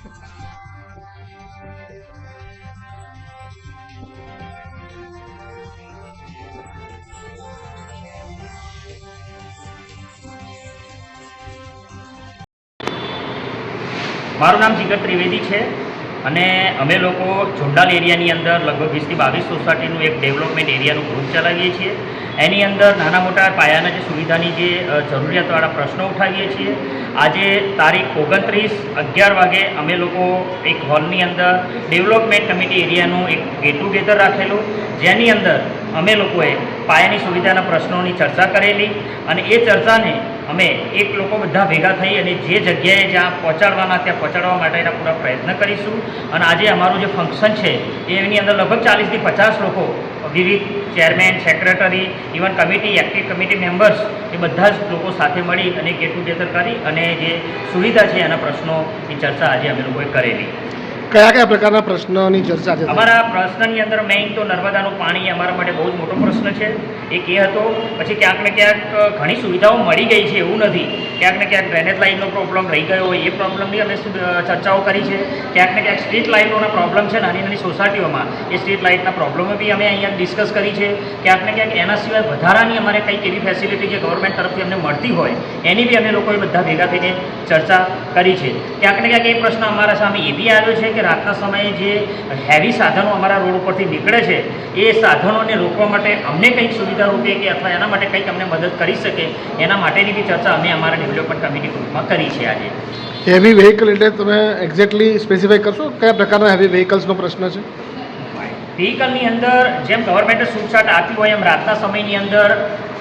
મારું નામ જીગત ત્રિવેદી છે અને અમે લોકો જોડાલ એરિયાની અંદર લગભગ વીસથી બાવીસ સોસાયટીનું એક ડેવલપમેન્ટ એરિયાનું ગ્રુપ ચલાવીએ છીએ. એની અંદર નાના મોટા પાયાના જે સુવિધાની જે જરૂરિયાતવાળા પ્રશ્નો ઉઠાવીએ છીએ. આજે તારીખ ઓગણત્રીસ અગિયાર વાગે અમે લોકો એક હોલની અંદર ડેવલપમેન્ટ કમિટી એરિયાનું એક ગેટ ટુગેધર રાખેલું. જેની અંદર અમે લોકોએ પાયાની સુવિધાના પ્રશ્નોની ચર્ચા કરેલી અને એ ચર્ચાને અમે એક લોકો બધા ભેગા થઈ અને જે જગ્યાએ જ્યાં પહોંચાડવાના ત્યાં પહોંચાડવા માટેના પૂરા પ્રયત્ન કરીશું. અને આજે અમારું જે ફંક્શન છે એની અંદર લગભગ ચાલીસથી પચાસ લોકો વિવિધ chairman secretary even committee active committee members એ બધા જ લોકો સાથે મળી અને ગેટ ટુગેધર કરી અને જે સુવિધા છે એના પ્રશ્નોની ચર્ચા આજે અમે લોકોએ કરેલી. કયા કયા પ્રકારના પ્રશ્નોની ચર્ચા છે? અમારા પ્રશ્નની અંદર મેઇન તો નર્મદાનું પાણી અમારા માટે બહુ જ મોટો પ્રશ્ન છે. એક એ હતો, પછી ક્યાંક ને ક્યાંક ઘણી સુવિધાઓ મળી ગઈ છે એવું નથી. ક્યાંક ને ક્યાંક ડ્રેનેજ લાઇનનો પ્રોબ્લેમ રહી ગયો હોય, એ પ્રોબ્લેમની અમે ચર્ચાઓ કરી છે. ક્યાંક ને ક્યાંક સ્ટ્રીટ લાઇટોના પ્રોબ્લેમ છે નાની નાની સોસાયટીઓમાં. એ સ્ટ્રીટ લાઇટના પ્રોબ્લેમો બી અમે અહીંયા ડિસ્કસ કરી છે. ક્યાંક ને ક્યાંક એના સિવાય વધારાની અમારે કંઈક એવી ફેસિલિટી જે ગવર્મેન્ટ તરફથી અમને મળતી હોય, એની બી અમે લોકોએ બધા ભેગા થઈને ચર્ચા કરી છે. ક્યાંક ને ક્યાંક એ પ્રશ્ન અમારા સામે એ બી આવ્યો છે કે રાતના સમયે જે હેવી સાધનો અમારા રોડ ઉપરથી નીકળે છે એ સાધનોને રોકવા માટે અમને કંઈક સુવિધા રૂપે કે અથવા એના માટે કંઈક અમને મદદ કરી શકે એના માટેની બી ચર્ચા અમે અમારા ડેવલપમેન્ટ કમિટી ગ્રુપમાં કરી છે આજે. હેવી વેહિકલ એટલે તમે એક્ઝેક્ટલી સ્પેસિફાઈ કરશો? કયા પ્રકારના હેવી વ્હીકલ્સનો પ્રશ્ન છે? વ્હીકલની અંદર જેમ ગવર્મેન્ટે છૂટછાટ આપી હોય એમ રાતના સમયની અંદર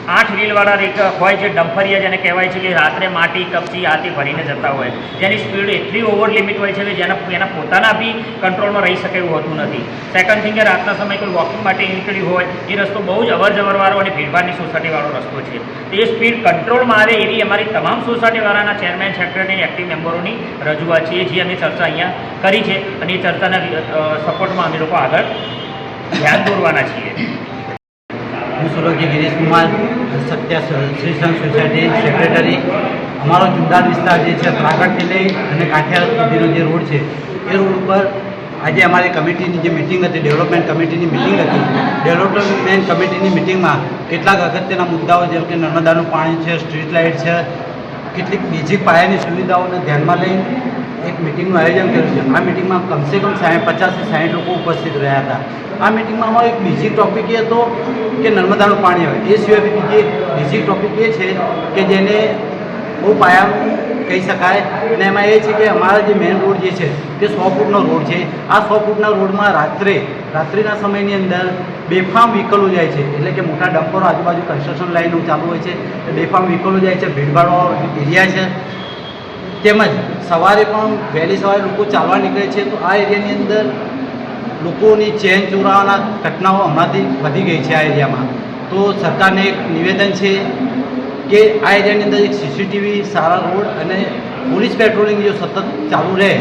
આઠ વ્હીલવાળા રેક હોય છે ડમ્ફરિયા જેને કહેવાય છે કે રાત્રે માટી, કપચી, હાથી ભરીને જતા હોય. જેની સ્પીડ એટલી ઓવર લિમિટ હોય છે કે જેના, એના પોતાના બી કંટ્રોલમાં રહી શકે એવું હોતું નથી. સેકન્ડ થિંગ કે રાતના સમયે કોઈ વોકિંગ માટે નીકળ્યું હોય, એ રસ્તો બહુ જ અવર જવરવાળો અને ભીડભાડની સોસાયટીવાળો રસ્તો છે. તો એ સ્પીડ કંટ્રોલમાં આવે એવી અમારી તમામ સોસાયટીવાળાના ચેરમેન સેક્રેટરી એક્ટિવ મેમ્બરોની રજૂઆત છે જે અમે ચર્ચા અહીંયા કરી છે. અને એ ચર્ચાના સપોર્ટમાં અમે લોકો આગળ ધ્યાન દોરવાના છીએ. હું ગિરીશ કુમાર સત્ય શ્રીસંગ સોસાયટી સેક્રેટરી. અમારો જુદાર વિસ્તાર જે છે પ્રાગટથી લઈ અને કાંઠિયાવાડ સુધીનો જે રોડ છે, એ રોડ ઉપર આજે અમારી કમિટીની જે મિટિંગ હતી, ડેવલપમેન્ટ કમિટીની મિટિંગ હતી, ડેવલપમેન્ટ કમિટીની મિટિંગમાં કેટલાક અગત્યના મુદ્દાઓ જેમ કે નર્મદાનું પાણી છે, સ્ટ્રીટ લાઇટ છે, કેટલીક બીજી પાયાની સુવિધાઓને ધ્યાનમાં લઈ એક મિટિંગનું આયોજન કર્યું છે. આ મિટિંગમાં કમસે કમ સાઠ પચાસથી સાઠ લોકો ઉપસ્થિત રહ્યા હતા. આ મિટિંગમાં અમારો એક બીજી ટોપિક એ હતો કે નર્મદાનું પાણી આવે. એ સિવાય બીજી બીજી ટોપિક એ છે કે જેને બહુ પાયાનું કહી શકાય. અને એમાં એ છે કે અમારા જે મેઇન રોડ જે છે, તે સો ફૂટનો રોડ છે. આ સો ફૂટના રોડમાં રાત્રે, રાત્રિના સમયની અંદર બેફામ વ્હીકલો જાય છે. એટલે કે મોટા ડમ્પરો આજુબાજુ કન્સ્ટ્રક્શન લાઈનો ચાલુ હોય છે. બેફામ વ્હીકલો જાય છે. ભીડભાડવાળો એરિયા છે. તેમજ સવારે પણ વહેલી સવારે લોકો ચાલવા નીકળે છે, તો આ એરિયાની અંદર લોકોની ચેન ચોરાવાના ઘટનાઓ હમણાંથી વધી ગઈ છે આ એરિયામાં. તો સરકારને એક નિવેદન છે કે આ એરિયાની અંદર એક સીસીટીવી સારા રોડ અને પોલીસ પેટ્રોલિંગ જો સતત ચાલુ રહે,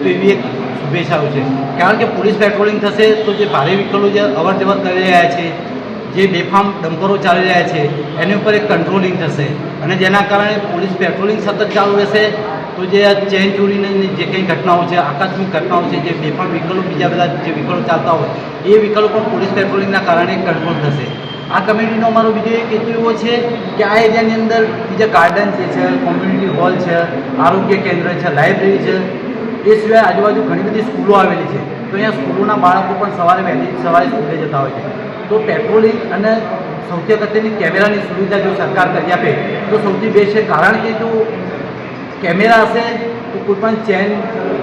તો એવી એક શુભેચ્છાઓ છે. કારણ કે પોલીસ પેટ્રોલિંગ થશે તો જે ભારે વ્હીકલો જે અવર જવર કરી રહ્યા છે, જે બેફામ ડમ્પરો ચાલી રહ્યા છે, એની ઉપર એક કંટ્રોલિંગ થશે. અને જેના કારણે પોલીસ પેટ્રોલિંગ સતત ચાલુ રહેશે તો જે આ ચેન ચોરીની જે કંઈ ઘટનાઓ છે, આકસ્મિક ઘટનાઓ છે, જે બેફામ વિકલ્પો, બીજા બધા જે વિકલ્પો ચાલતા હોય, એ વિકલ્પો પણ પોલીસ પેટ્રોલિંગના કારણે કંટ્રોલ થશે. આ કમિટીનો અમારો બીજો એક હેતુ એવો છે કે આ એરિયાની અંદર બીજા ગાર્ડન છે, કોમ્યુનિટી હોલ છે, આરોગ્ય કેન્દ્ર છે, લાઇબ્રેરી છે, એ સિવાય આજુબાજુ ઘણી બધી સ્કૂલો આવેલી છે. તો અહીંયા સ્કૂલોના બાળકો પણ સવારે વહેલી, સવારે સ્કૂલે જતા હોય છે. તો પેટ્રોલિંગ અને સૌથી અગત્યની કેમેરાની સુવિધા જો સરકાર કરી આપે, તો સૌથી બેસ્ટ છે. કારણ કે જો કેમેરા હશે તો કોઈ પણ ચેન,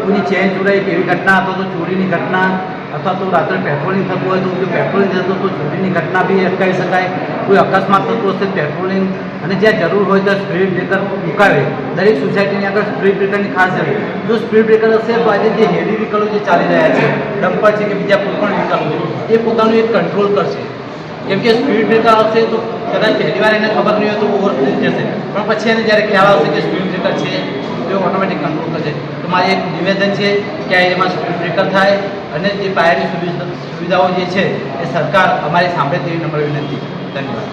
કોઈની ચેન ચોરાઈ, કેવી ઘટના અથવા તો ચોરીની ઘટના અથવા તો રાત્રે પેટ્રોલિંગ થતું હોય તો જો પેટ્રોલિંગ થતું તો ચોરીની ઘટના બી અટકાવી શકાય. કોઈ અકસ્માત થતું હશે પેટ્રોલિંગ અને જ્યાં જરૂર હોય ત્યાં સ્પીડ બ્રેકર મુકાવે. દરેક સોસાયટીની આગળ સ્પીડ બ્રેકરની ખાસ જરૂર. જો સ્પીડ બ્રેકર હશે તો આજે જે હેવી વ્હીકલો જે ચાલી રહ્યા છે ડમ્પર છે કે બીજા કોઈ પણ વ્હીકલો છે એ પોતાનું એક કંટ્રોલ કરશે. કેમ કે સ્પીડ બ્રેકર આવશે તો કદાચ પહેલી વાર એને ખબર નહીં હોય તો ઓવર જશે. પણ પછી એને જ્યારે ખ્યાલ આવશે કે સ્પીડ બ્રેકર છે તે ઓટોમેટિક કંટ્રોલ કરશે. તો મારે એક નિવેદન છે કે એમાં સ્પીડ બ્રેકર થાય અને જે પાયાની સુવિધાઓ જે છે, એ સરકાર અમારી સાંભળે તેવી નંબર વિનંતી. ધન્યવાદ.